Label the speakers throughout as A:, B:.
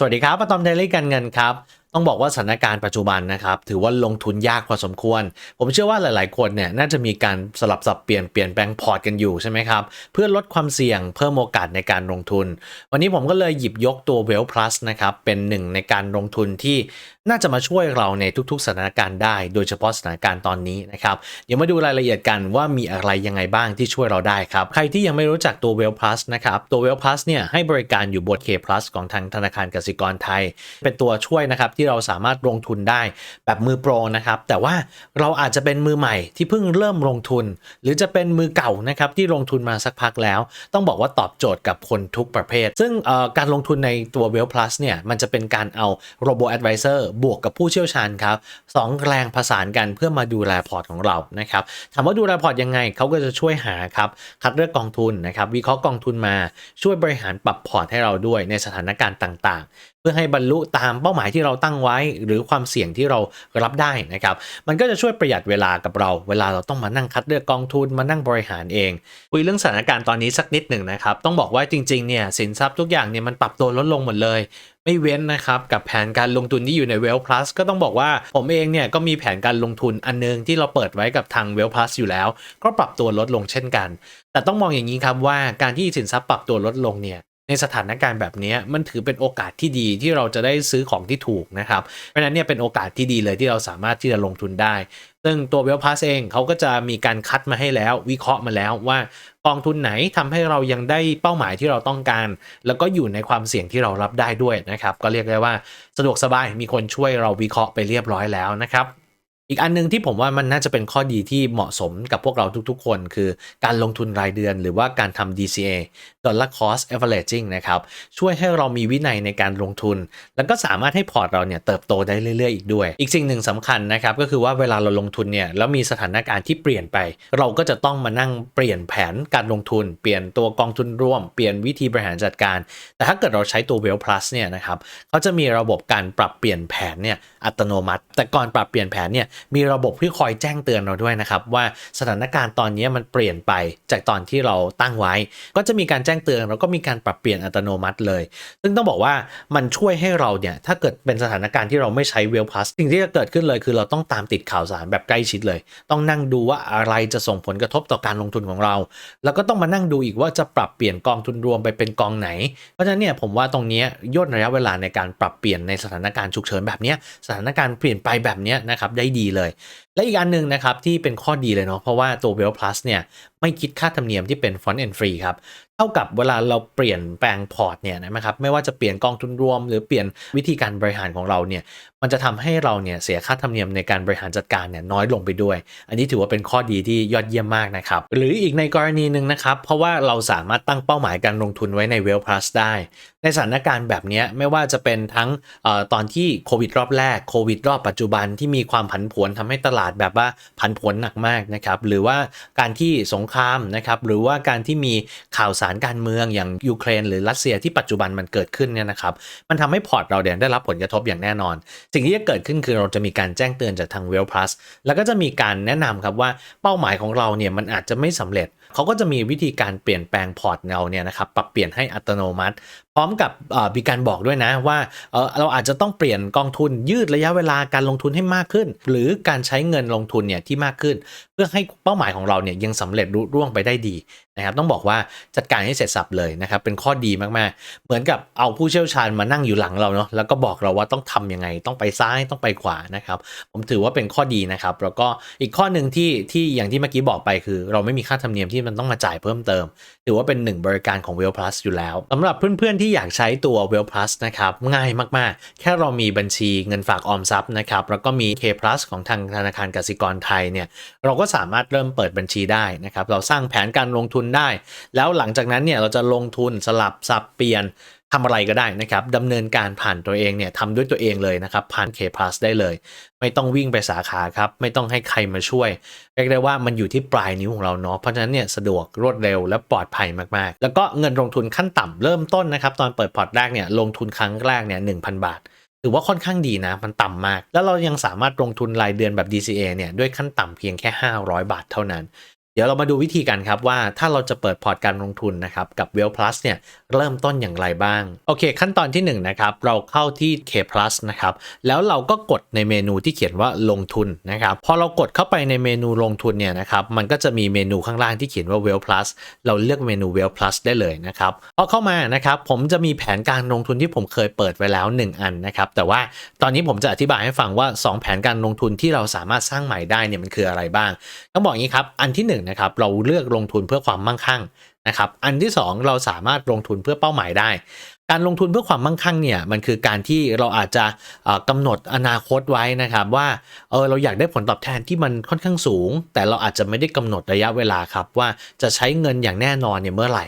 A: สวัสดีครับปตอมเดลี่การเงินครับ ต้องบอกว่าสถานการณ์ปัจจุบันนะครับ ถือว่าลงทุนยากพอสมควร ผมเชื่อว่าหลาย ๆ คนเนี่ยน่าจะมีการสลับสับเปลี่ยนเปลี่ยนแปลงพอร์ตกันอยู่ใช่ไหมครับ เพื่อลดความเสี่ยงเพิ่มโอกาสในการลงทุน วันนี้ผมก็เลยหยิบยกตัว w e l l Plus นะครับ เป็นหนึ่งในการลงทุนที่น่าจะมาช่วยเราในทุก ๆ สถานการณ์ได้ โดยเฉพาะสถานการณ์ตอนนี้นะครับ เดี๋ยวมาดูรายละเอียดกันว่ามีอะไรยังไงบ้างที่ช่วยเราได้ครับ ใครที่ยังไม่รู้จักตัว w e l l Plus นะครับตัว w e l l Plus เนี่ยให้บริการอยู่บน K Plus ของทางธนาคารกสิกรไทย เป็นตัวช่วยนะครับที่เราสามารถลงทุนได้แบบมือโปรนะครับแต่ว่าเราอาจจะเป็นมือใหม่ที่เพิ่งเริ่มลงทุน หรือจะเป็นมือเก่านะครับที่ลงทุนมาสักพักแล้ว ต้องบอกว่าตอบโจทย์กับคนทุกประเภท ซึ่งการลงทุนในตัว w e l l Plus เนี่ยมันจะเป็นการเอา Robo Advisor บวกกับผู้เชี่ยวชาญครับสองแรงผสานกันเพื่อมาดูแลพอร์ตของเรานะครับถามว่าดูแลพอร์ตยังไงเขาก็จะช่วยหาครับคัดเลือกกองทุนนะครับวิเคราะห์กองทุนมาช่วยบริหารปรับพอร์ตให้เราด้วยในสถานการณ์ต่าง ๆ เพื่อให้บรรลุตามเป้าหมายที่เราตั้งไว้ หรือความเสี่ยงที่เรารับได้นะครับ มันก็จะช่วยประหยัดเวลากับเรา เวลาเราต้องมานั่งคัดเลือกกองทุนมานั่งบริหารเองคุยเรื่องสถานการณ์ตอนนี้สักนิดหนึ่งนะครับ ต้องบอกว่าจริงๆเนี่ยสินทรัพย์ทุกอย่างเนี่ยมันปรับตัวลดลงหมดเลยไม่เว้นนะครับกับแผนการลงทุนที่อยู่ใน w e l l Plus ก็ต้องบอกว่าผมเองเนี่ยก็มีแผนการลงทุนอันนึงที่เราเปิดไว้กับทาง w e l l Plus อยู่แล้ว ก็ปรับตัวลดลงเช่นกัน แต่ต้องมองอย่างนี้ครับว่าการที่สินทรัพย์ปรับตัวลดลงเนี่ย ในสถานการณ์แบบนี้มันถือเป็นโอกาสที่ดีที่เราจะได้ซื้อของที่ถูกนะครับ เพราะฉะนั้นเนี่ยเป็นโอกาสที่ดีเลยที่เราสามารถที่จะลงทุนได้ ซึ่งตัว w e l l Plus เองเขาก็จะมีการคัดมาให้แล้ว วิเคราะห์มาแล้วว่ากองทุนไหนทำให้เรายังได้เป้าหมายที่เราต้องการ แล้วก็อยู่ในความเสี่ยงที่เรารับได้ด้วยนะครับ ก็เรียกได้ว่าสะดวกสบายมีคนช่วยเราวิเคราะห์ไปเรียบร้อยแล้วนะครับอีกอันหนึงที่ผมว่ามันน่าจะเป็นข้อดีที่เหมาะสมกับพวกเราทุกๆ คน คือการลงทุนรายเดือนหรือว่าการทำ DCA Dollar Cost Averaging นะครับช่วยให้เรามีวินัยในการลงทุน แล้วก็สามารถให้พอร์ตเราเนี่ยเติบโตได้เรื่อยๆอีกด้วย อีกสิ่งหนึ่งสำคัญนะครับก็คือว่าเวลาเราลงทุนเนี่ยแล้วมีสถานการณ์ที่เปลี่ยนไป เราก็จะต้องมานั่งเปลี่ยนแผนการลงทุน เปลี่ยนตัวกองทุนร่วม เปลี่ยนวิธีบริหารจัดการ แต่ถ้าเกิดเราใช้ตัว Well Plus เนี่ยนะครับเขาจะมีระบบการปรับเปลี่ยนแผนเนี่ยอัตโนมัติ แต่ก่อนปรับเปลี่ยนแผนเนี่ยมีระบบที่คอยแจ้งเตือนเราด้วยนะครับว่าสถานการณ์ตอนนี้มันเปลี่ยนไปจากตอนที่เราตั้งไว้ ก็จะมีการแจ้งเตือนแล้วก็มีการปรับเปลี่ยนอัตโนมัติเลย ซึ่งต้องบอกว่ามันช่วยให้เราเนี่ย ถ้าเกิดเป็นสถานการณ์ที่เราไม่ใช้ Well Plus สิ่งที่จะเกิดขึ้นเลย คือเราต้องตามติดข่าวสารแบบใกล้ชิดเลย ต้องนั่งดูว่าอะไรจะส่งผลกระทบต่อการลงทุนของเรา แล้วก็ต้องมานั่งดูอีกว่าจะปรับเปลี่ยนกองทุนรวมไปเป็นกองไหน เพราะฉะนั้นเนี่ยผมว่าตรงนี้ย่นระยะเวลาในการปรับเปลี่ยนในสถานการณ์ฉุกเฉินแบบนี้สถานการณ์เปลี่ยนไปแบบนี้นะครับได้ดีเลย และอีกอันหนึ่งนะครับที่เป็นข้อดีเลยเนาะเพราะว่าตัว Well Plus เนี่ยไม่คิดค่าธรรมเนียมที่เป็น Front End Free ครับเท่ากับเวลาเราเปลี่ยนแปลงพอร์ตเนี่ยนะครับไม่ว่าจะเปลี่ยนกองทุนรวม หรือเปลี่ยนวิธีการบริหารของเราเนี่ย มันจะทำให้เราเนี่ยเสียค่าธรรมเนียมในการบริหารจัดการเนี่ยน้อยลงไปด้วย อันนี้ถือว่าเป็นข้อดีที่ยอดเยี่ยมมากนะครับ หรืออีกในกรณีหนึ่งนะครับ เพราะว่าเราสามารถตั้งเป้าหมายการลงทุนไว้ใน Well Plus ได้ ในสถานการณ์แบบนี้ไม่ว่าจะเป็นทั้งออตอนที่โควิดรอบแรกโควิดรอบปัจจุบันที่มีความผันผวนทำให้ตลาดแบบว่าผันผวนหนักมากนะครับหรือว่าการที่สงครามนะครับหรือว่าการที่มีข่าวสารการเมืองอย่างยูเครน หรือรัสเซียที่ปัจจุบันมันเกิดขึ้นเนี่ยนะครับมันทำให้พอร์ตเราเนี่ยได้รับผลกระทบอย่างแน่นอนสิ่งที่จะเกิดขึ้นคือเราจะมีการแจ้งเตือนจากทาง Well Plus แล้วก็จะมีการแนะนำครับว่าเป้าหมายของเราเนี่ยมันอาจจะไม่สำเร็จ เขาก็จะมีวิธีการเปลี่ยนแปลงพอร์ตเราเนี่ยนะครับปรับเปลี่ยนให้อัตโนมัติ ร้อมกับมีการบอกด้วยนะว่าเราอาจจะต้องเปลี่ยนกองทุนยืดระยะเวลาการลงทุนให้มากขึ้น หรือการใช้เงินลงทุนเนี่ยที่มากขึ้น เพื่อให้เป้าหมายของเราเนี่ยยังสำเร็จรุ่ร่วงไปได้ดีนะครับต้องบอกว่าจัดการให้เสร็จสับเลยนะครับเป็นข้อดีมากๆ เหมือนกับเอาผู้เชี่ยวชาญมานั่งอยู่หลังเราเนาะแล้วก็บอกเราว่าต้องทำยังไงต้องไปซ้ายต้องไปขวานะครับผมถือว่าเป็นข้อดีนะครับแล้วก็อีกข้อหนึ่งที่ที่อย่างที่เมื่อกี้บอกไปคือ เราไม่มีค่าธรรมเนียมที่มันต้องมาจ่ายเพิ่มเติม ถือว่าเป็นหนึ่งบริการของ Well Plus อยู่แล้วสำหรับเพื่อนๆที่ที่อยากใช้ตัว Well Plus นะครับง่ายมากๆ แค่เรามีบัญชีเงินฝากออมทรัพย์นะครับแล้วก็มี K Plus ของทางธนาคารกสิกรไทยเนี่ยเราก็สามารถเริ่มเปิดบัญชีได้นะครับเราสร้างแผนการลงทุนได้ แล้วหลังจากนั้นเนี่ยเราจะลงทุนสลับสับเปลี่ยน ทำอะไรก็ได้นะครับดำเนินการผ่านตัวเองเนี่ยทำด้วยตัวเองเลยนะครับ ผ่าน K Plus ได้เลย ไม่ต้องวิ่งไปสาขาครับ ไม่ต้องให้ใครมาช่วย เรียกได้ว่ามันอยู่ที่ปลายนิ้วของเราเนาะเพราะฉะนั้นเนี่ยสะดวกรวดเร็วและปลอดภัยมากๆ แล้วก็เงินลงทุนขั้นต่ำเริ่มต้นนะครับ ตอนเปิดพอร์ตแรกเนี่ยลงทุนครั้งแรกเนี่ยหนึ่บาทถือว่าค่อนข้างดีนะ มันต่ำมาก แล้วเรายังสามารถลงทุนรายเดือนแบบ DCA เนี่ย ด้วยขั้นต่ำเพียงแค่ 500 บาทเท่านั้น ดี๋ยวเรามาดูวิธีกันครับว่าถ้าเราจะเปิดพอร์ตการลงทุนนะครับกับ Well Plus เนี่ยเริ่มต้นอย่างไรบ้าง โอเค ขั้นตอนที่1นนะครับเราเข้าที่ K Plus นะครับแล้วเราก็กดในเมนูที่เขียนว่าลงทุนนะครับพอเรากดเข้าไปในเมนูลงทุนเนี่ยนะครับมันก็จะมีเมนูข้างล่างที่เขียนว่า Well Plus เราเลือกเมนู Well Plus ได้เลยนะครับพอเข้ามานะครับผมจะมีแผนการลงทุนที่ผมเคยเปิดไว้แล้ว 1 อันนะครับแต่ว่าตอนนี้ผมจะอธิบายให้ฟังว่า 2 แผนการลงทุนที่เราสามารถสร้างใหม่ได้เนี่ยมันคืออะไรบ้างต้องบอกงี้ครับอันที่1นะครับเราเลือกลงทุนเพื่อความมั่งคั่งนะครับอันที่ 2 เราสามารถลงทุนเพื่อเป้าหมายได้ การลงทุนเพื่อความมั่งคั่งเนี่ยมันคือการที่เราอาจจะกำหนดอนาคตไว้นะครับว่าเออเราอยากได้ผลตอบแทนที่มันค่อนข้างสูง แต่เราอาจจะไม่ได้กำหนดระยะเวลาครับว่าจะใช้เงินอย่างแน่นอนเนี่ยเมื่อไหร่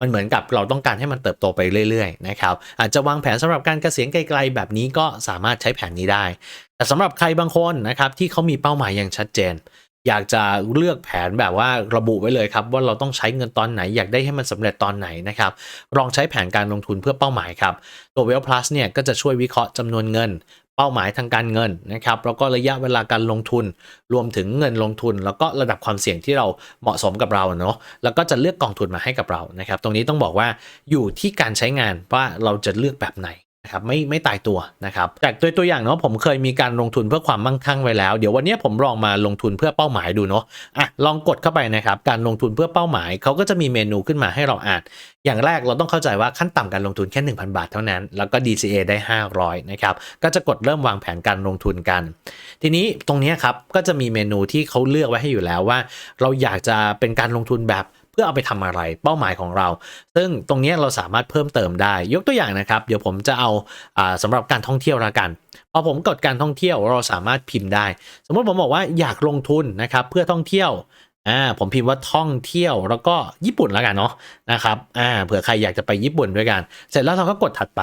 A: มันเหมือนกับเราต้องการให้มันเติบโตไปเรื่อยๆนะครับอาจจะวางแผนสำหรับการเกษียณไกลๆแบบนี้ก็สามารถใช้แผนนี้ได้ แต่สำหรับใครบางคนนะครับที่เขามีเป้าหมายอย่างชัดเจน อยากจะเลือกแผนแบบว่าระบุไว้เลยครับ ว่าเราต้องใช้เงินตอนไหน อยากได้ให้มันสำเร็จตอนไหนนะครับ ลองใช้แผนการลงทุนเพื่อเป้าหมายครับ ตัว Well Plus เนี่ยก็จะช่วยวิเคราะห์จำนวนเงิน เป้าหมายทางการเงินนะครับแล้วก็ระยะเวลาการลงทุน รวมถึงเงินลงทุน แล้วก็ระดับความเสี่ยงที่เราเหมาะสมกับเราเนาะแล้วก็จะเลือกกองทุนมาให้กับเรานะครับ ตรงนี้ต้องบอกว่าอยู่ที่การใช้งานว่าเราจะเลือกแบบไหน นะครับไม่ไม่ตายตัวนะครับจากตัวตัวอย่างเนาะผมเคยมีการลงทุนเพื่อความมั่งคั่งไว้แล้ว เดี๋ยววันนี้ผมลองมาลงทุนเพื่อเป้าหมายดูเนาะอะลองกดเข้าไปนะครับการลงทุนเพื่อเป้าหมายเขาก็จะมีเมนูขึ้นมาให้เราอ่านอย่างแรกเราต้องเข้าใจว่าขั้นต่ำการลงทุนแค่ 1,000 บาทเท่านั้น แล้วก็ DCA ได้ 500นะครับก็จะกดเริ่มวางแผนการลงทุนกัน ทีนี้ตรงนี้ครับก็จะมีเมนูที่เขาเลือกไว้ให้อยู่แล้วว่า เราอยากจะเป็นการลงทุนแบบ เพื่อเอาไปทำอะไรเป้าหมายของเรา ซึ่งตรงนี้เราสามารถเพิ่มเติมได้ยกตัวอย่างนะครับ เดี๋ยวผมจะเอาอาสำหรับการท่องเที่ยวละกันพอผมกดการท่องเที่ยวเราสามารถพิมพ์ได้ สมมติผมบอกว่าอยากลงทุนนะครับเพื่อท่องเที่ยวอ่าผมพิมพ์ว่าท่องเที่ยวแล้วก็ญี่ปุ่นแล้วกันเนาะนะครับอ่าเผื่อใครอยากจะไปญี่ปุ่นด้วยกัน เสร็จแล้วเราก็กดถัดไป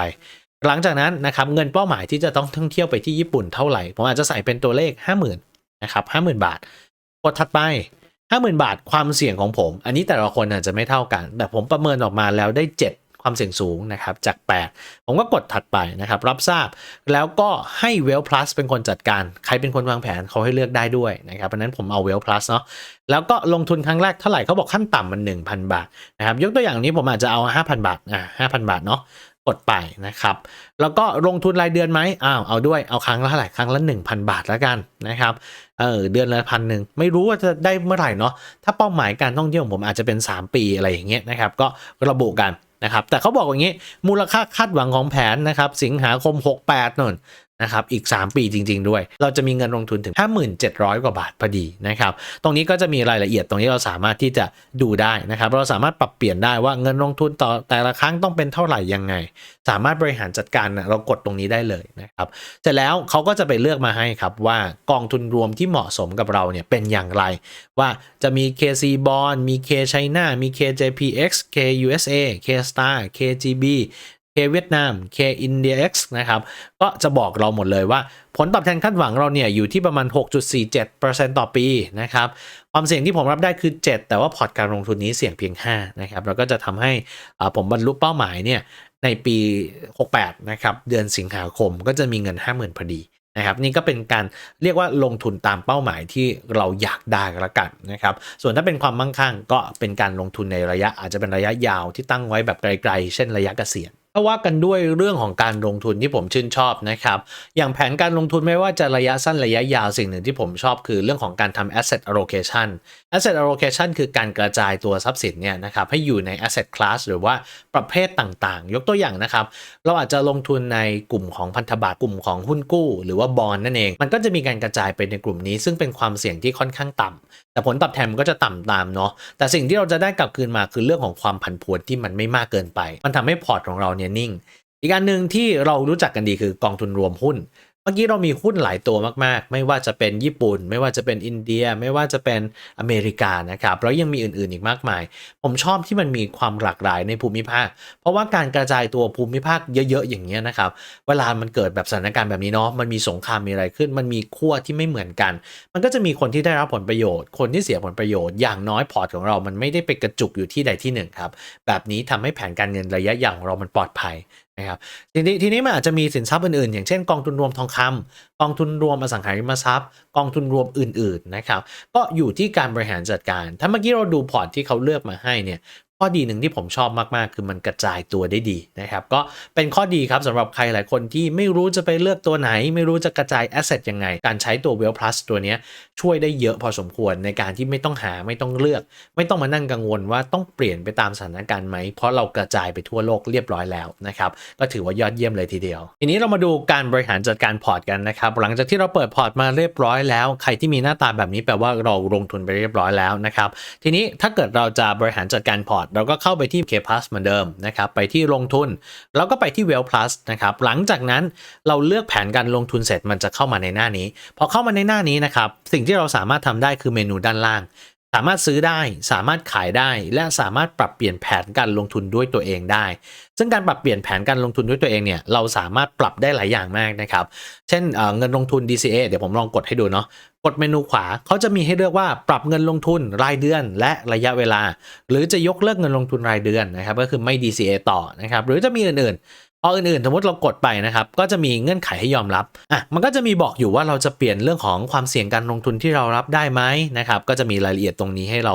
A: หลังจากนั้นนะครับเงินเป้าหมายที่จะต้องท่องเที่ยวไปที่ญี่ปุ่นเท่าไหร่ ผมอาจจะใส่เป็นตัวเลข 50,000นะครับ50,000บาท กดถัดไป ห้าหมื่นบาทความเสี่ยงของผม อันนี้แต่ละคนอาจจะไม่เท่ากัน แต่ผมประเมินออกมาแล้วได้ 7 ความเสี่ยงสูงนะครับ จาก 8 ผมก็กดถัดไปนะครับ รับทราบแล้วก็ให้ Well Plus เป็นคนจัดการ ใครเป็นคนวางแผนเขาให้เลือกได้ด้วยนะครับเพราะนั้นผมเอา Well Plus เนาะแล้วก็ลงทุนครั้งแรกเท่าไหร่เขาบอกขั้นต่ำมัน 1,000 บาทนะครับยกตัวอย่างนี้ผมอาจจะเอา 5,000 บาทอ่า5,000 บาทเนาะ ดไปนะครับ แล้วก็ลงทุนรายเดือนไหมอ้าวเอาด้วยเอาครั้งละเท่าไหร่ครั้งละ 1,000 บาทแล้วกันนะครับเออเดือนละพันหนึ่งไม่รู้ว่าจะได้เมื่อไหร่เนาะถ้าเป้าหมายการท่องเที่ยวของผมอาจจะเป็น 3 ปีอะไรอย่างเงี้ยนะครับ ก็ระบุกันนะครับแต่เขาบอกอย่างนี้มูลค่าคาดหวังของแผนนะครับสิงหาคม 68นน นะครับอีก 3 ปีจริง ๆ ด้วย เราจะมีเงินลงทุนถึง 5700 กว่าบาทพอดีนะครับตรงนี้ก็จะมีรายละเอียดตรงนี้เราสามารถที่จะดูได้นะครับเราสามารถปรับเปลี่ยนได้ว่าเงินลงทุนต่อแต่ละครั้งต้องเป็นเท่าไหร่ยังไง สามารถบริหารจัดการเรากดตรงนี้ได้เลยนะครับเสร็จแล้วเขาก็จะไปเลือกมาให้ครับว่ากองทุนรวมที่เหมาะสมกับเราเนี่ยเป็นอย่างไร ว่าจะมี KC Bond มี K China มี KJPX K USA K Star KGB เวียดนาม K India X นะครับก็จะบอกเราหมดเลยว่า ผลตอบแทนคาดหวังเราเนี่ยอยู่ที่ประมาณ 6.47%ต่อปีนะครับความเสี่ยงที่ผมรับได้คือ 7 แต่ว่าพอร์ตการลงทุนนี้เสี่ยงเพียง5นะครับแล้วก็จะทำให้ผมบรรลุเป้าหมายเนี่ยในปี 68 นะครับ เดือนสิงหาคมก็จะมีเงิน 50,000พอดีนะครับ นี่ก็เป็นการเรียกว่าลงทุนตามเป้าหมายที่เราอยากได้ละกันนะครับ ส่วนถ้าเป็นความมั่งคั่งก็เป็นการลงทุนในระยะอาจจะเป็นระยะยาวที่ตั้งไว้แบบไกลๆ เช่นระยะเกษียณาว่ากันด้วยเรื่องของการลงทุนที่ผมชื่นชอบนะครับ อย่างแผนการลงทุนไม่ว่าจะระยะสั้นระยะยาวสิ่งหนึ่งที่ผมชอบคือเรื่องของการทำ asset allocation asset allocation คือการกระจายตัวทรัพย์สินเนี่ยนะครับให้อยู่ใน asset class หรือว่าประเภทต่างๆ ยกตัวอย่างนะครับ เราอาจจะลงทุนในกลุ่มของพันธบัตรกลุ่มของหุ้นกู้ หรือว่าบอลนั่นเอง มันก็จะมีการกระจายไปในกลุ่มนี้ ซึ่งเป็นความเสี่ยงที่ค่อนข้างต่ำแต่ผลตอบแทนมันก็จะต่ำตามเนาะแต่สิ่งที่เราจะได้กลับคืนมาคือเรื่องของความผันผวนที่มันไม่มากเกินไป มันทำให้พอร์ตของเราเนี่ยนิ่งอีกอันหนึ่งที่เรารู้จักกันดีคือกองทุนรวมหุ้น มื่อกี้เรามีหุ้นหลายตัวมากๆ ไม่ว่าจะเป็นญี่ปุ่น ไม่ว่าจะเป็นอินเดีย ไม่ว่าจะเป็นอเมริกานะครับแล้วยังมีอื่นๆอีกมากมาย ผมชอบที่มันมีความหลากหลายในภูมิภาค เพราะว่าการกระจายตัวภูมิภาคเยอะๆอย่างเงี้ยนะครับ เวลามันเกิดแบบสถานการณ์แบบนี้เนาะ มันมีสงครามมีอะไรขึ้น มันมีขั้วที่ไม่เหมือนกัน มันก็จะมีคนที่ได้รับผลประโยชน์ คนที่เสียผลประโยชน์ อย่างน้อยพอร์ตของเรา มันไม่ได้ไปกระจุกอยู่ที่ใดที่หนึ่งครับ แบบนี้ทำให้แผนการเงินระยะยาวของเรามันปลอดภัย นะครับทีนี้ทีนี้มันอาจจะมีสินทรัพย์อื่นๆ อย่างเช่นกองทุนรวมทองคำกองทุนรวมอสังหาริมทรัพย์ กองทุนรวมอื่นๆนะครับก็อยู่ที่การบริหารจัดการ ถ้าเมื่อกี้เราดูพอร์ตที่เขาเลือกมาให้เนี่ย ข้อดีหนึ่งที่ผมชอบมากๆ คือมันกระจายตัวได้ดีนะครับ ก็เป็นข้อดีครับสำหรับใครหลายคนที่ไม่รู้จะไปเลือกตัวไหน ไม่รู้จะกระจายแอสเซทยังไง การใช้ตัว Well Plus ตัวนี้ช่วยได้เยอะพอสมควรในการที่ไม่ต้องหาไม่ต้องเลือก ไม่ต้องมานั่งกังวลว่าต้องเปลี่ยนไปตามสถานการณ์ไหม เพราะเรากระจายไปทั่วโลกเรียบร้อยแล้วนะครับก็ถือว่ายอดเยี่ยมเลยทีเดียว ทีนี้เรามาดูการบริหารจัดการพอร์ตกันนะครับหลังจากที่เราเปิดพอร์ตมาเรียบร้อยแล้ว ใครที่มีหน้าตาแบบนี้แปลว่าเราลงทุนไปเรียบร้อยแล้วนะครับทีนี้ถ้าเกิดเราจะบริหารจัดการพอร์ตเราก็เข้าไปที่ K Plus เหมือนเดิมนะครับ ไปที่ลงทุน แล้วก็ไปที่ Well Plus นะครับ หลังจากนั้นเราเลือกแผนการลงทุนเสร็จมันจะเข้ามาในหน้านี้ พอเข้ามาในหน้านี้นะครับ สิ่งที่เราสามารถทำได้คือเมนูด้านล่าง สามารถซื้อได้สามารถขายได้ และสามารถปรับเปลี่ยนแผนการลงทุนด้วยตัวเองได้ ซึ่งการปรับเปลี่ยนแผนการลงทุนด้วยตัวเองเนี่ยเราสามารถปรับได้หลายอย่างมากนะครับ เช่นเเงินลงทุน DCA เดี๋ยวผมลองกดให้ดูเนาะกดเมนูขวาเขาจะมีให้เลือกว่าปรับเงินลงทุนรายเดือนและระยะเวลา หรือจะยกเลิกเงินลงทุนรายเดือนนะครับก็คือไม่ DCA ต่อนะครับหรือจะมีอื่นๆ พออื่นๆ สมมติเรากดไปนะครับ ก็จะมีเงื่อนไขให้ยอมรับ อะ มันก็จะมีบอกอยู่ว่าเราจะเปลี่ยนเรื่องของความเสี่ยงการลงทุนที่เรารับได้ไหมนะครับ ก็จะมีรายละเอียดตรงนี้ให้เรา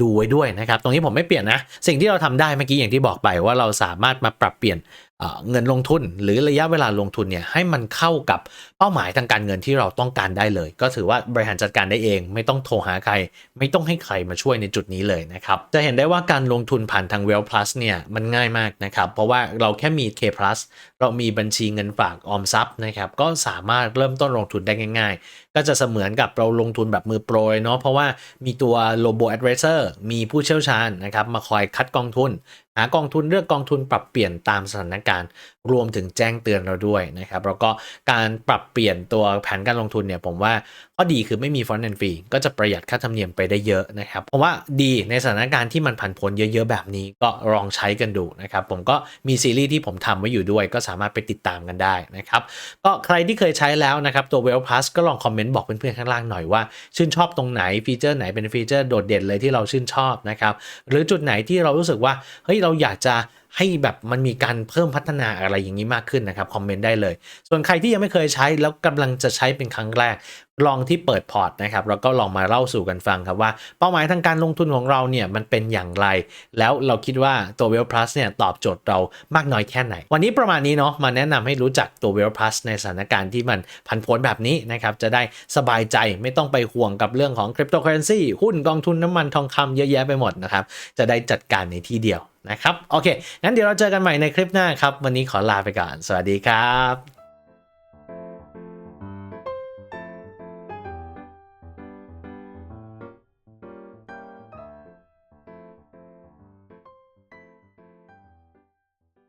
A: ดูไว้ด้วยนะครับ ตรงนี้ผมไม่เปลี่ยนนะ สิ่งที่เราทำได้เมื่อกี้อย่างที่บอกไปว่าเราสามารถมาปรับเปลี่ยนเงินลงทุนหรือระยะเวลาลงทุนเนี่ยให้มันเข้ากับเป้าหมายทางการเงินที่เราต้องการได้เลย ก็ถือว่าบริหารจัดการได้เอง ไม่ต้องโทรหาใคร ไม่ต้องให้ใครมาช่วยในจุดนี้เลยนะครับจะเห็นได้ว่าการลงทุนผ่านทาง Well Plus เนี่ยมันง่ายมากนะครับเพราะว่าเราแค่มี K Plus เรามีบัญชีเงินฝากออมทรัพย์นะครับก็สามารถเริ่มต้นลงทุนได้ง่าย ๆ ก็จะเสมือนกับเราลงทุนแบบมือโปรยเนาะเพราะว่ามีตัว Robo Advisor มีผู้เชี่ยวชาญนะครับมาคอยคัดกองทุนากองทุนเลือกกองทุนปรับเปลี่ยนตามสถานการณ์ รวมถึงแจ้งเตือนเราด้วยนะครับ แล้วก็การปรับเปลี่ยนตัวแผนการลงทุนเนี่ยผมว่าข้อดีคือไม่มีฟอนต์แอนฟรีก็จะประหยัดค่าธรรมเนียมไปได้เยอะนะครับ เพราะว่าดีในสถานการณ์ที่มันผันผวนเยอะๆ แบบนี้ก็ลองใช้กันดูนะครับ ผมก็มีซีรีส์ที่ผมทำไว้อยู่ด้วย ก็สามารถไปติดตามกันได้นะครับ ก็ใครที่เคยใช้แล้วนะครับตัว Well Plus ก็ลองคอมเมนต์บอกเพื่อนๆข้างล่างหน่อยว่า ชื่นชอบตรงไหนฟีเจอร์ไหนเป็นฟีเจอร์โดดเด่นเลยที่เราชื่นชอบนะครับหรือจุดไหนที่เรารู้สึกว่าเฮ้ยเราอยากจะ ให้แบบมันมีการเพิ่มพัฒนาอะไรอย่างนี้มากขึ้นนะครับคอมเมนต์ได้เลย ส่วนใครที่ยังไม่เคยใช้แล้วกำลังจะใช้เป็นครั้งแรก ลองที่เปิดพอร์ตนะครับแล้วก็ลองมาเล่าสู่กันฟังครับว่า เป้าหมายทางการลงทุนของเราเนี่ยมันเป็นอย่างไร แล้วเราคิดว่าตัว Well Plus เนี่ยตอบโจทย์เรามากน้อยแค่ไหน วันนี้ประมาณนี้เนาะมาแนะนำให้รู้จักตัว Well Plus ในสถานการณ์ที่มันผันผวนแบบนี้นะครับจะได้สบายใจไม่ต้องไปห่วงกับเรื่องของคริปโตเคอเรนซีหุ้นกองทุนน้ำมันทองคำเยอะแยะไปหมดนะครับจะได้จัดการในที่เดียว นะครับ โอเค งั้นเดี๋ยวเราเจอกันใหม่ในคลิปหน้าครับ วันนี้ขอลาไปก่อน สวัสดีครับ